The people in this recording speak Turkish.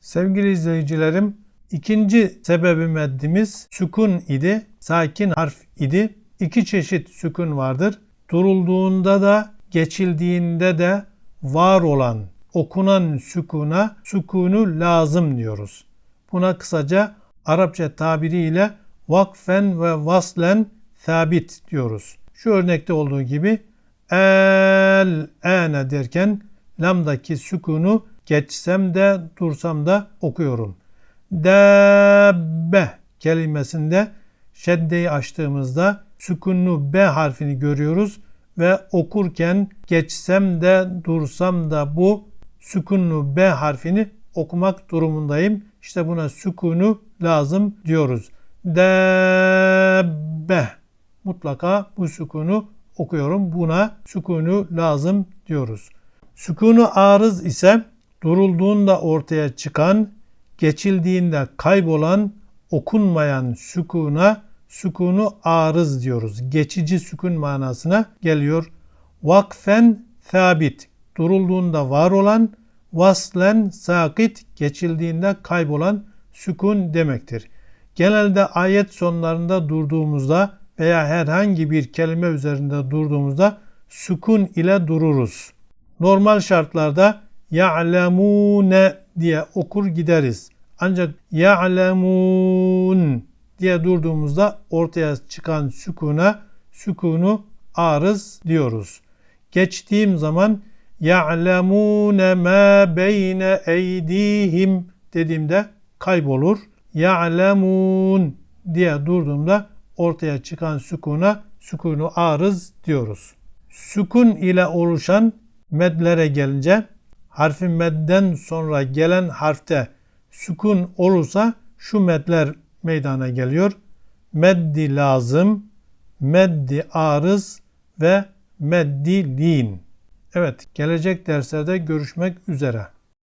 Sevgili izleyicilerim, ikinci sebebi meddimiz sükun idi, sakin harf idi. İki çeşit sükun vardır. Durulduğunda da, geçildiğinde de var olan, okunan sükuna sükunu lazım diyoruz. Buna kısaca Arapça tabiriyle vakfen ve vaslen sabit diyoruz. Şu örnekte olduğu gibi el ene derken lamdaki sükunu geçsem de dursam da okuyorum. Dabbe kelimesinde şeddeyi açtığımızda sükunlu B harfini görüyoruz ve okurken geçsem de dursam da bu sükunlu B harfini okumak durumundayım. İşte buna sükunu lazım diyoruz. Dabbe mutlaka bu sükunu okuyorum. Buna sükunu lazım diyoruz. Sükunu arız ise durulduğunda ortaya çıkan, geçildiğinde kaybolan, okunmayan sükuna sükunu arız diyoruz. Geçici sükun manasına geliyor. Vakfen sabit, durulduğunda var olan, vaslen sakit, geçildiğinde kaybolan sükun demektir. Genelde ayet sonlarında durduğumuzda veya herhangi bir kelime üzerinde durduğumuzda sükun ile dururuz. Normal şartlarda ya'lemune diye okur gideriz. Ancak ya'lemun diye durduğumuzda ortaya çıkan sükuna sükunu arız diyoruz. Geçtiğim zaman ya'lemune ma beyne eydihim dediğimde kaybolur. Ya'lemun diye durduğumda ortaya çıkan sükuna sükunu arız diyoruz. Sükun ile oluşan medlere gelince harfi medden sonra gelen harfte sükun olursa şu medler meydana geliyor. Meddi lazım, meddi arız ve meddi lin. Evet, gelecek derslerde görüşmek üzere.